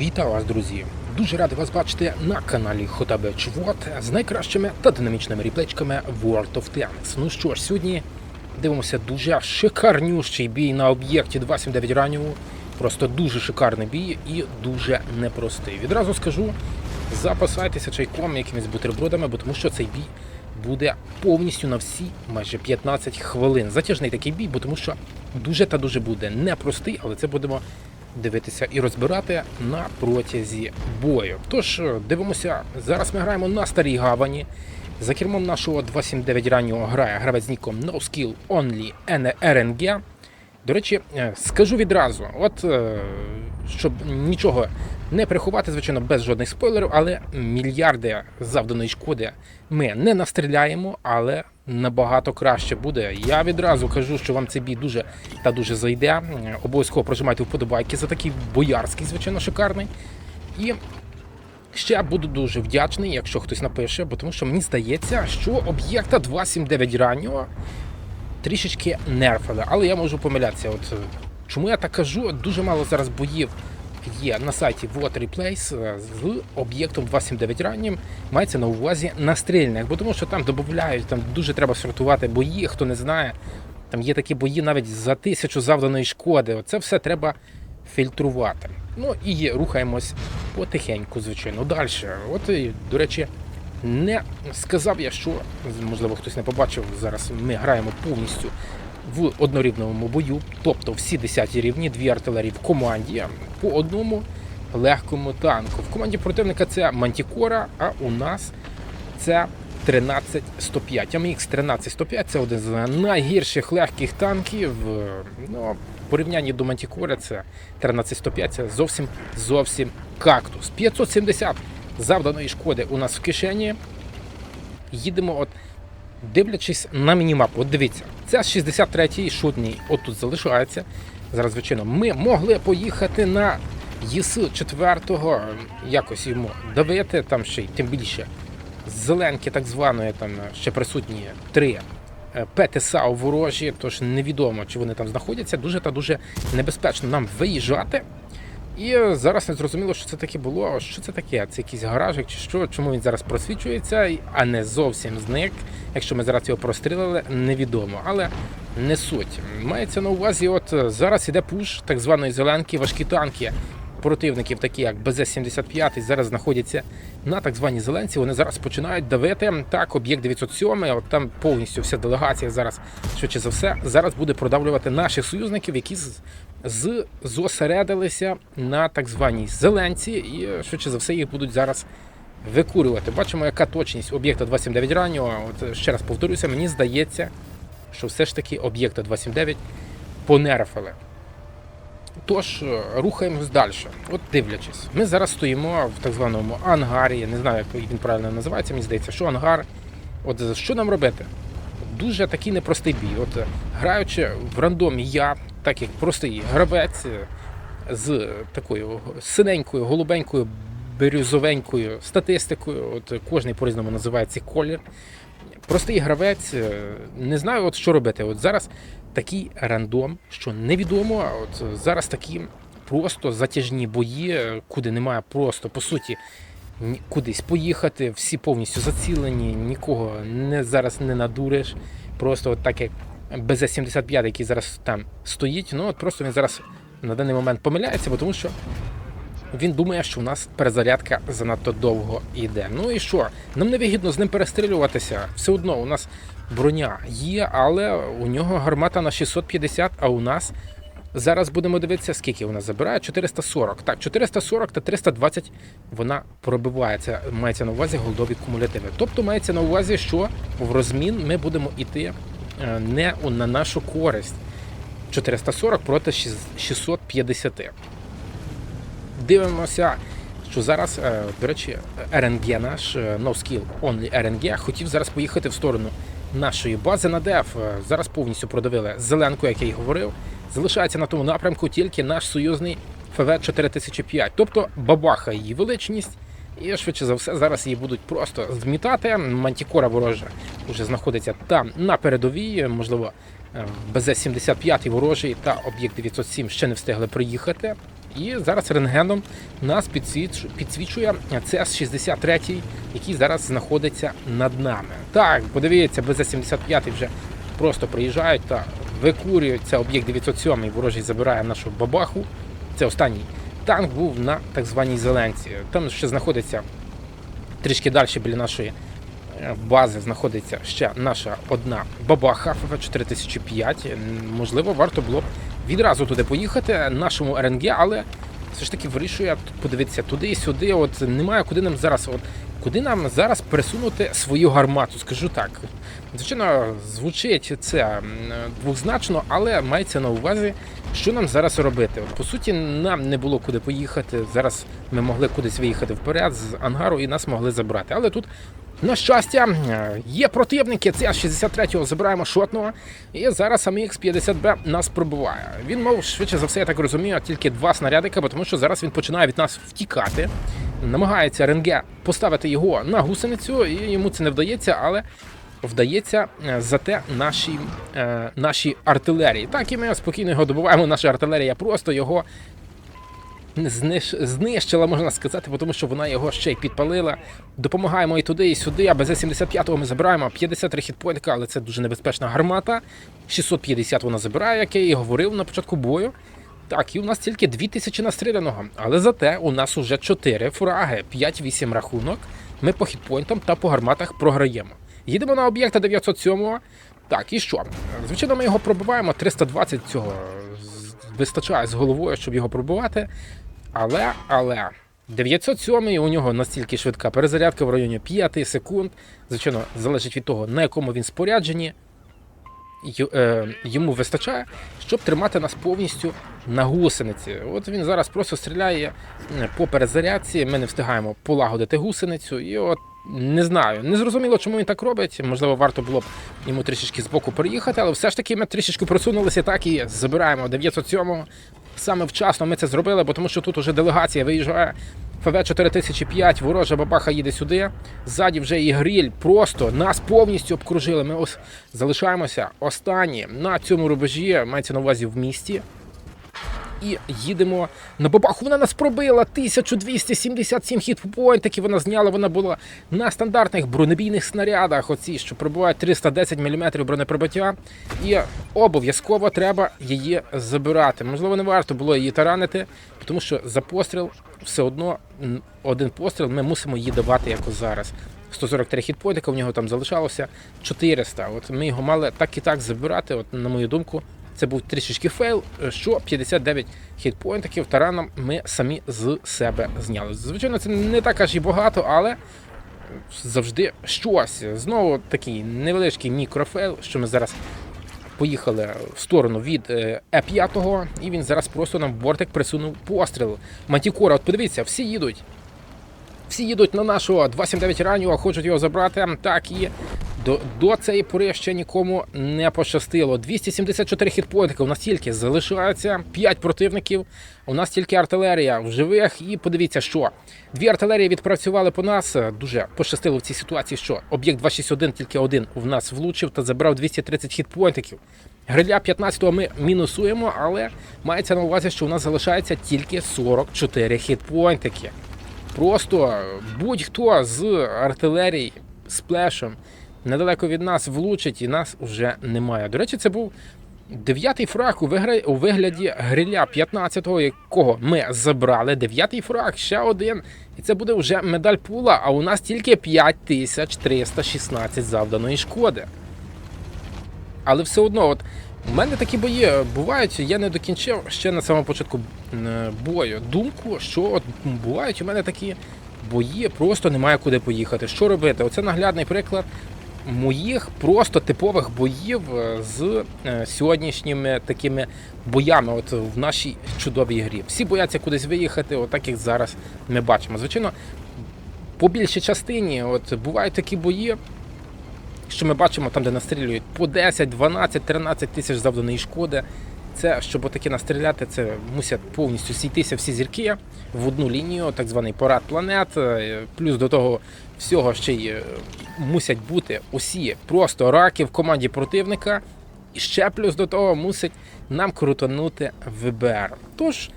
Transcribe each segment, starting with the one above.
Вітаю вас, друзі! Дуже радий вас бачити на каналі Хотабе Чвот з найкращими та динамічними ріплечками World of Tanks. Ну що ж, сьогодні дивимося дуже шикарнющий бій на об'єкті 279 раннього. Просто дуже шикарний бій і дуже непростий. Відразу скажу, запасайтеся чайком, якимись бутербродами, бо тому що цей бій буде повністю на всі майже 15 хвилин. Затяжний такий бій, бо тому що дуже та дуже буде непростий, але це будемо дивитися і розбирати на протязі бою. Тож дивимося, зараз ми граємо на старій гавані. За кермом нашого 279 раннього грає гравець ніком NoSkill Only NRNG. До речі, е, скажу відразу, от е, щоб нічого не приховати, звичайно, без жодних спойлерів, але мільярди завданої шкоди ми не настріляємо, але набагато краще буде. Я відразу кажу, що вам цей бій дуже та дуже зайде. Е, Обов'язково прожимайте вподобайки за такий боярський, звичайно, шикарний. І ще буду дуже вдячний, якщо хтось напише, бо тому що мені здається, що об'єкта 279 раннього трішечки нерфили, але я можу помилятися. От е, чому я так кажу? Дуже мало зараз боїв є на сайті Water Replace е, з об'єктом 279 раннім. Мається на увазі настрільник, бо тому що там додають, там дуже треба сортувати бої, хто не знає. Там є такі бої навіть за тисячу завданої шкоди. Це все треба фільтрувати. Ну і рухаємось потихеньку, звичайно. Далі. От, до речі, не сказав я, що можливо хтось не побачив. Зараз ми граємо повністю в однорівневому бою, тобто всі 10 рівні, дві артилерії в команді по одному легкому танку. В команді противника це Мантікора, а у нас це 13105. АМХ 13105 це один з найгірших легких танків. Ну, в порівнянні до Мантікора це 13105 це зовсім зовсім кактус. 570 завданої шкоди у нас в кишені. Їдемо, от, дивлячись на мінімапу. От дивіться, це 63-й шутній отут залишається. Зараз, звичайно, ми могли поїхати на ЄС 4-го, якось йому давити, там ще й тим більше зеленки так званої, там ще присутні три е, ПТСА ворожі, тож невідомо, чи вони там знаходяться. Дуже та дуже небезпечно нам виїжджати. І зараз не зрозуміло, що це таке було. Що це таке? Це якийсь гаражик чи що? Чому він зараз просвічується, а не зовсім зник. Якщо ми зараз його прострілили, невідомо. Але не суть. Мається на увазі, от е, зараз іде пуш так званої зеленки, важкі танки противників, такі як БЗ-75, зараз знаходяться на так званій зеленці. Вони зараз починають давити. Так, об'єкт 907, от там повністю вся делегація зараз, швидше за все, зараз буде продавлювати наших союзників, які з, з зосередилися на так званій зеленці, і швидше за все їх будуть зараз. Викурювати. Бачимо, яка точність об'єкта 279 раннього. От ще раз повторюся, мені здається, що все ж таки об'єкта 279 понерфили. Тож, е, рухаємось далі. От дивлячись, ми зараз стоїмо в так званому ангарі. Я не знаю, як він правильно називається. Мені здається, що ангар. От що нам робити? Дуже такий непростий бій. От е, граючи в рандомі, я, так як простий гравець е, з такою синенькою, голубенькою, бірюзовенькою статистикою, от кожний по-різному називає цей колір. Простий гравець, не знаю, от що робити. От зараз такий рандом, що невідомо. От зараз такі просто затяжні бої, куди немає просто по суті кудись поїхати. Всі повністю зацілені, нікого не зараз не надуриш. Просто от так як БЗ-75, який зараз там стоїть, ну от просто він зараз на даний момент помиляється, бо тому що він думає, що у нас перезарядка занадто довго йде. Ну і що? Нам не вигідно з ним перестрілюватися. Все одно у нас броня є, але у нього гармата на 650, а у нас зараз будемо дивитися, скільки вона забирає. 440. Так, 440 та 320 вона пробивається. Мається на увазі голдові кумулятиви. Тобто мається на увазі, що в розмін ми будемо йти е, не на нашу користь. 440 проти 650 дивимося, що зараз, е, до речі, наш е, No Skill Only RNG хотів зараз поїхати в сторону нашої бази на ДЕФ. Е, Зараз повністю продавили зеленку, як я й говорив. Залишається на тому напрямку тільки наш союзний ФВ 4005, тобто бабаха її величність. І швидше за все зараз її будуть просто змітати. Мантікора ворожа вже знаходиться там на передовій. Можливо, е, БЗ-75 ворожий та об'єкт 907 ще не встигли приїхати. І зараз рентгеном нас підсвічує ЦС-63, який зараз знаходиться над нами. Так, подивіться, БЗ-75 вже просто приїжджають та викурюють. Це об'єкт 907, ворожий забирає нашу бабаху. Це останній танк був на так званій Зеленці. Там ще знаходиться трішки далі біля нашої бази знаходиться ще наша одна бабаха ФФ 4005. Можливо, варто було б відразу туди поїхати нашому РНГ, але все ж таки вирішує подивитися туди і сюди. От немає куди нам зараз. От куди нам зараз пересунути свою гармату? Скажу так. Звичайно, звучить це двозначно, але мається на увазі, що нам зараз робити. По суті, нам не було куди поїхати. Зараз ми могли кудись виїхати вперед з ангару і нас могли забрати. Але тут, на щастя, е, є противники. Це 63-го забираємо шотного. І зараз саме X50B нас пробиває. Він мав швидше за все, я так розумію, тільки два снарядика, тому що зараз він починає від нас втікати. Намагається РНГ поставити його на гусеницю, і йому це не вдається, але вдається е, зате нашій, е, нашій артилерії. Так і ми спокійно його добуваємо. Наша артилерія просто його знищила, можна сказати, тому що вона його ще й підпалила. Допомагаємо і туди, і сюди. А без 75-го ми забираємо 53 хітпойнтика, але це дуже небезпечна гармата. 650 вона забирає, як я і говорив на початку бою. Так, і у нас тільки 2000 настріляного, але зате у нас уже 4 фураги, 5-8 рахунок. Ми по хітпойнтам та по гарматах програємо. Їдемо на об'єкта 907. Так, і що? Звичайно, ми його пробиваємо. 320 цього вистачає з головою, щоб його пробивати. Але, але. 907 у нього настільки швидка перезарядка в районі 5 секунд. Звичайно, залежить від того, на якому він спорядженні. Е, Йому вистачає, щоб тримати нас повністю на гусениці. От він зараз просто стріляє по перезарядці. Ми не встигаємо полагодити гусеницю. І от не знаю, не зрозуміло, чому він так робить. Можливо, варто було б йому трішечки збоку переїхати, але все ж таки ми трішечки просунулися так і забираємо 907 Саме вчасно ми це зробили, бо тому що тут уже делегація виїжджає. ФВ 4005, ворожа бабаха їде сюди. Ззаді вже і гриль. Просто нас повністю обкружили. Ми ось залишаємося останні на цьому рубежі, мається на увазі в місті. І їдемо на бабаху. Вона нас пробила 1277 хітпоінтів. Вона зняла. Вона була на стандартних бронебійних снарядах. Оці, що пробувають 310 мм бронепробиття. І обов'язково треба її забирати. Можливо, не варто було її таранити, тому що за постріл все одно один постріл ми мусимо її давати, як ось зараз. 143 хітпоінтика, в нього там залишалося 400. От ми його мали так і так забирати. От на мою думку, це був трішечки фейл, що 59 хітпоінтиків тараном ми самі з себе зняли. Звичайно, це не так аж і багато, але завжди щось. Знову такий невеличкий мікрофейл, що ми зараз поїхали в сторону від е, Е5, і він зараз просто нам в бортик присунув постріл. Мантікора, от подивіться, всі їдуть. Всі їдуть на нашого 279 раннього, хочуть його забрати. Так і до, до цієї пори ще нікому не пощастило. 274 хітпоінтика. У нас тільки залишається 5 противників. У нас тільки артилерія в живих. І подивіться, що дві артилерії відпрацювали по нас. Дуже пощастило в цій ситуації, що об'єкт 261 тільки один в нас влучив та забрав 230 хітпоінтиків. Гриля 15-го ми мінусуємо, але мається на увазі, що у нас залишається тільки 44 хітпоінтики. Просто будь-хто з артилерії з плешем недалеко від нас влучить і нас вже немає. До речі, це був дев'ятий фраг у, вигляді гриля 15-го, якого ми забрали. Дев'ятий фраг, ще один. І це буде вже медаль пула, а у нас тільки 5316 завданої шкоди. Але все одно, от у мене такі бої бувають. Я не докінчив ще на самому початку е, бою думку, що от бувають у мене такі бої, просто немає куди поїхати. Що робити? Оце наглядний приклад моїх просто типових боїв е, з е, сьогоднішніми такими боями, от в нашій чудовій грі. Всі бояться кудись виїхати, отак як зараз ми бачимо. Звичайно, по більшій частині, от бувають такі бої що ми бачимо там, де настрілюють по 10, 12, 13 тисяч завданої шкоди. Це щоб таки настріляти, це мусять повністю сійтися всі зірки в одну лінію, так званий парад планет. Е, Плюс до того всього ще й е, мусять бути усі просто раки в команді противника. І ще плюс до того мусить нам крутанути ВБР. Тож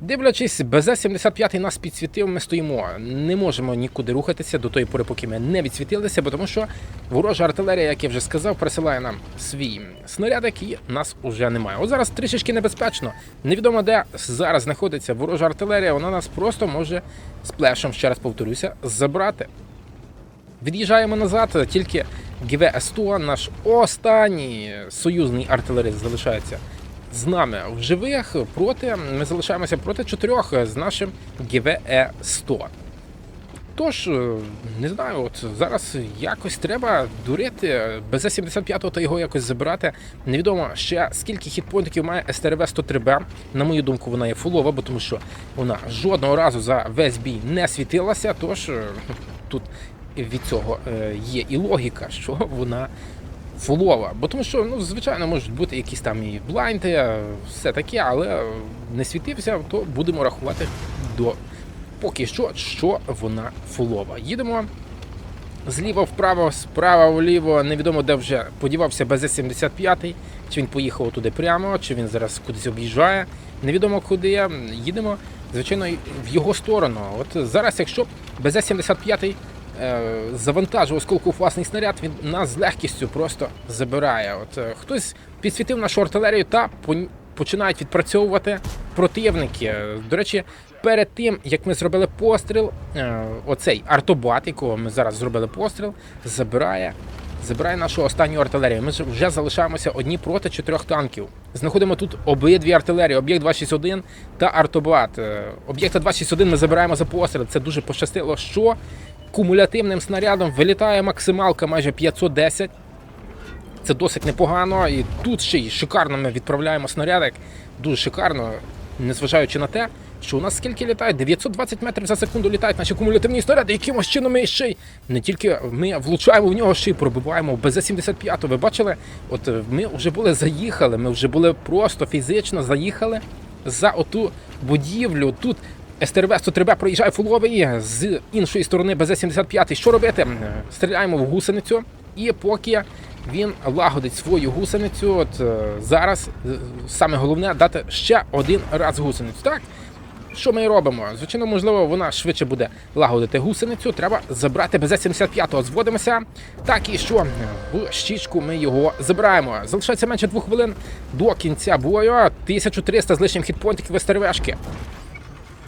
Дивлячись, БЗ-75 нас підсвітив, ми стоїмо. Не можемо нікуди рухатися до тої пори, поки ми не відсвітилися, бо тому що ворожа артилерія, як я вже сказав, присилає нам свій снарядик і нас уже немає. От зараз трішечки небезпечно. Невідомо, де зараз знаходиться ворожа артилерія, вона нас просто може з плешем, ще раз повторюся, забрати. Від'їжджаємо назад, тільки ГВ-100, наш останній союзний артилерист залишається з нами в живих проти. Ми залишаємося проти чотирьох з нашим ГВЕ-100. Тож, е, не знаю, от зараз якось треба дурити БЗ-75 та його якось забирати. Невідомо ще скільки хітпоінтів має СТРВ 103Б. На мою думку, вона є фулова, бо тому що вона жодного разу за весь бій не світилася. Тож е, тут від цього е, є і логіка, що вона фулова. Бо тому що, ну, звичайно, можуть бути якісь там і блайнди, все таке, але не світився, то будемо рахувати до поки що, що вона фулова. Їдемо зліва вправо, справа вліво. Невідомо, де вже подівався БЗ-75, чи він поїхав туди прямо, чи він зараз кудись об'їжджає. Невідомо куди. Їдемо, звичайно, в його сторону. От зараз, якщо БЗ-75 е, завантажив осколку власний снаряд, він нас з легкістю просто забирає. От е, хтось підсвітив нашу артилерію та починають відпрацьовувати противники. До речі, перед тим як ми зробили постріл, е, оцей артобат, якого ми зараз зробили постріл, забирає. Забирає нашу останню артилерію. Ми вже залишаємося одні проти чотирьох танків. Знаходимо тут обидві артилерії: об'єкт 261 та артобат. Е, Об'єкта 261 ми забираємо за постріл. Це дуже пощастило, що кумулятивним снарядом вилітає максималка майже 510. Це досить непогано. І тут ще й шикарно ми відправляємо снарядик. Дуже шикарно, незважаючи на те, що у нас скільки літає? 920 метрів за секунду літають наші кумулятивні снаряди. Якимось чином ми ще й не тільки ми влучаємо в нього, ще й пробиваємо БЗ-75. Ви бачили? От е, ми вже були заїхали, ми вже були просто фізично заїхали за оту будівлю. Тут СТРВ 103Б проїжджає фуловий з іншої сторони БЗ-75. Що робити? Стріляємо в гусеницю, і поки він лагодить свою гусеницю, от е, зараз е, саме головне дати ще один раз гусеницю. Так? Що ми робимо? Звичайно, можливо, вона швидше буде лагодити гусеницю. Треба забрати БЗ-75. Зводимося. Так і що? В щічку ми його забираємо. Залишається менше двох хвилин до кінця бою. 1300 з лишнім хітпонтиків СТРВшки.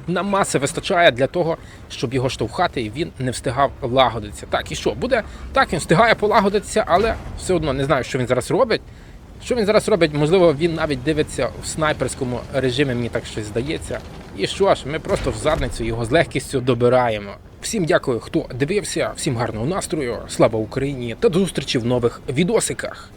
Нам маси вистачає для того, щоб його штовхати, і він не встигав лагодитися. Так, і що? Буде? Так, він встигає полагодитися, але все одно не знаю, що він зараз робить. Що він зараз робить? Можливо, він навіть дивиться в снайперському режимі, мені так щось здається. І що ж, ми просто в задницю його з легкістю добираємо. Всім дякую, хто дивився, всім гарного настрою, слава Україні та до зустрічі в нових відосиках.